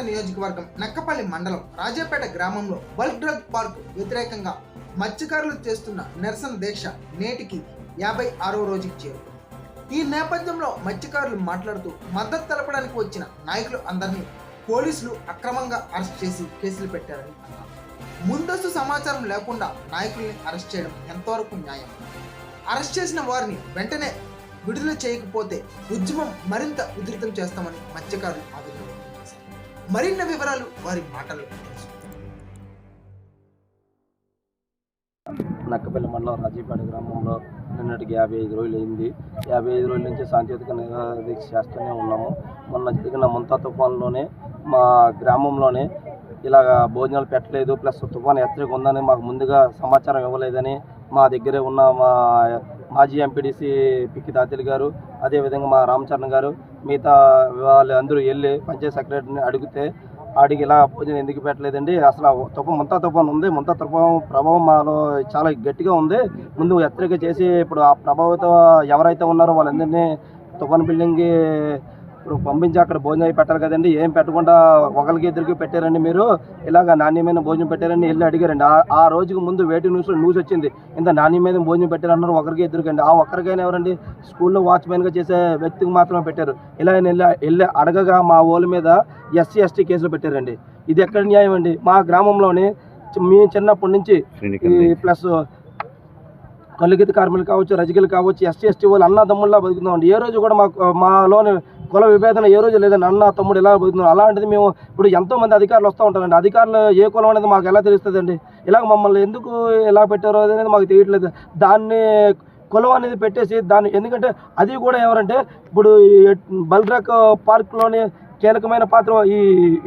నియోజకవర్గం నక్కపల్లి మండలం రాజాపేట గ్రామంలో బల్క్ డ్రగ్ పార్క్ వ్యతిరేకంగా మత్స్యకారులు చేస్తున్న నిరసన దీక్ష నేటికి యాభై ఆరో రోజుకి చేరు ఈ నేపథ్యంలో మత్స్యకారులు మాట్లాడుతూ మద్దతు తెలపడానికి వచ్చిన నాయకులు అందరినీ పోలీసులు అక్రమంగా అరెస్ట్ చేసి కేసులు పెట్టారని అన్నారు. ముందస్తు సమాచారం లేకుండా నాయకుల్ని అరెస్ట్ చేయడం ఎంతవరకు న్యాయం? అరెస్ట్ చేసిన వారిని వెంటనే విడుదల చేయకపోతే ఉద్యమం మరింత ఉధృతం చేస్తామని మత్స్యకారులు ఆవేదన మరిన్ని వివరాలు వారి మాటలు నక్కపల్లి మండలం రాజీపేట గ్రామంలో నిన్నటికి యాభై ఐదు రోజులు అయింది. యాభై ఐదు రోజుల నుంచి సాంకేతిక నిరాదీక్ష చేస్తూనే ఉన్నాము. మొన్న జరిగిన ముంతా తుఫాన్లోనే మా గ్రామంలోనే ఇలాగ భోజనాలు పెట్టలేదు. ప్లస్ తుఫాన్ హెచ్చరిక ఉందని మాకు ముందుగా సమాచారం ఇవ్వలేదని మా దగ్గరే ఉన్న మా మాజీ ఎంపీడీసీ పిక్కి తాతిల్ గారు అదేవిధంగా మా రామచరణ్ గారు మిగతా వాళ్ళు అందరూ వెళ్ళి పంచాయత్ సెక్రటరీని అడిగితే ఆడికి ఇలా భోజనం ఎందుకు పెట్టలేదండి? అసలు ఆ ముంత ముంతా తుఫాన్ ఉంది ముంతా తుఫాన్ ప్రభావం మాలో చాలా గట్టిగా ఉంది. ముందు హెచ్చరిక చేసి ఇప్పుడు ఆ ప్రభావితం ఎవరైతే ఉన్నారో వాళ్ళందరినీ తుఫాన్ బిల్డింగ్కి ఇప్పుడు పంపించి అక్కడ భోజనం అయి పెట్టాలి కదండి. ఏం పెట్టకుండా ఒకరికి ఇద్దరికి పెట్టారండి మీరు? ఇలాగ నాణ్యమైన భోజనం పెట్టారని వెళ్ళి అడిగారండి. ఆ- రోజుకి ముందు వేటి న్యూస్ న్యూస్ వచ్చింది. ఇంత నాణ్యమైన భోజనం పెట్టారన్నారు ఒకరికి ఇద్దరికండి ఆ ఒక్కరికైనా ఎవరండి? స్కూల్లో వాచ్మెన్గా చేసే వ్యక్తికి మాత్రమే పెట్టారు. ఇలా వెళ్ళి వెళ్ళి అడగగా మా ఓళ్ళ మీద ఎస్సీ ఎస్టీ కేసులు పెట్టారండి. ఇది ఎక్కడ న్యాయం అండి? మా గ్రామంలోని మేము చిన్నప్పటి నుంచి ఈ ప్లస్ కలుగిత కార్మికులు కావచ్చు రజకులు కావచ్చు ఎస్టీ ఎస్టీ వాళ్ళు అన్న తమ్ముళ్ళ బతుకుతున్నామండి. ఏ రోజు కూడా మాకు మాలోని కుల విభేదన ఏ రోజు లేదండి. అన్న తమ్ముడు ఇలా పోతున్నారు అలాంటిది మేము ఇప్పుడు ఎంతోమంది అధికారులు వస్తూ ఉంటారండి. అధికారులు ఏ కులం అనేది మాకు ఎలా తెలుస్తుందండి? ఇలాగ మమ్మల్ని ఎందుకు ఎలా పెట్టారో అనేది మాకు తెలియట్లేదు. దాన్ని కులం అనేది పెట్టేసి దాన్ని ఎందుకంటే అది కూడా ఎవరంటే ఇప్పుడు బల్రాక్ పార్క్లోని కీలకమైన పాత్ర ఈ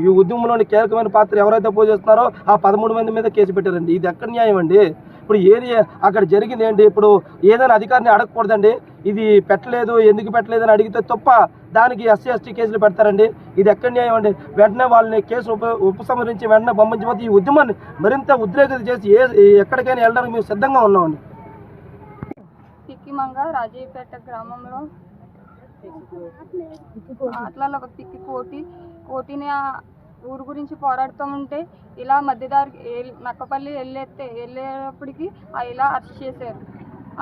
ఈ ఉద్యమంలోని కీలకమైన పాత్ర ఎవరైతే పోషిస్తున్నారో ఆ పదమూడు మంది మీద కేసు పెట్టారండి. ఇది ఎక్కడ న్యాయం అండి ఇప్పుడు ఏది అక్కడ జరిగింది ఏంటి ఇప్పుడు ఏదైనా అధికారిని అడగకూడదండి. ఇది పెట్టలేదు ఎందుకు పెట్టలేదు అని అడిగితే తప్ప దానికి ఎస్సీ ఎస్టీ కేసులు పెడతారండి. ఇది ఎక్కడ న్యాయం అండి? వెంటనే వాళ్ళని కేసు ఉప ఉపసంహరించి వెంటనే పంపించబోతే ఈ ఉద్యమాన్ని మరింత ఉద్రేకత చేసి ఏ ఎక్కడికైనా వెళ్ళడానికి మేము సిద్ధంగా ఉన్నామండి. పిక్కిమంగ రాజీపేట గ్రామంలో. అట్లలో ఒక పిక్కి కోటి. కోటిని ఊరు గురించి పోరాడుతూ ఉంటే ఇలా మధ్యదారి నక్కపల్లి వెళ్ళేస్తే వెళ్ళేటప్పటికి ఇలా అరెస్ట్ చేశారు.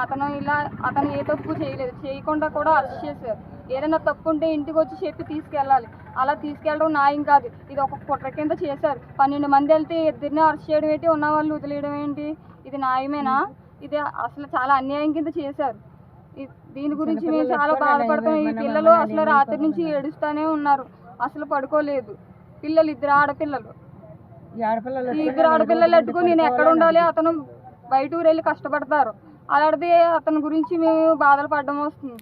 అతను ఇలా అతను ఏ తప్పు చేయలేదు. చేయకుండా కూడా అరెస్ట్ చేశారు. ఏదైనా తప్పు ఉంటే ఇంటికి వచ్చి చెప్పి తీసుకెళ్ళాలి. అలా తీసుకెళ్ళడం న్యాయం కాదు. ఇది ఒక కుట్ర కింద చేశారు. పన్నెండు మంది వెళ్తే ఇద్దరిని అరెస్ట్ చేయడం ఏంటి? ఉన్న వాళ్ళు వదిలేయడం ఏంటి? ఇది న్యాయమేనా? ఇది అసలు చాలా అన్యాయం కింద చేశారు. దీని గురించి మేము చాలా బాధపడతాం ఈ పిల్లలు అసలు రాత్రి నుంచి ఏడుస్తానే ఉన్నారు. అసలు పడుకోలేదు. పిల్లలు ఇద్దరు ఆడపిల్లలు ఇద్దరు ఆడపిల్లలు అట్టుకుని నేను ఎక్కడ ఉండాలి? అతను బయట ఊరు వెళ్ళి కష్టపడతారు. అలాంటిది అతని గురించి మేము బాధలు పడడం వస్తుంది.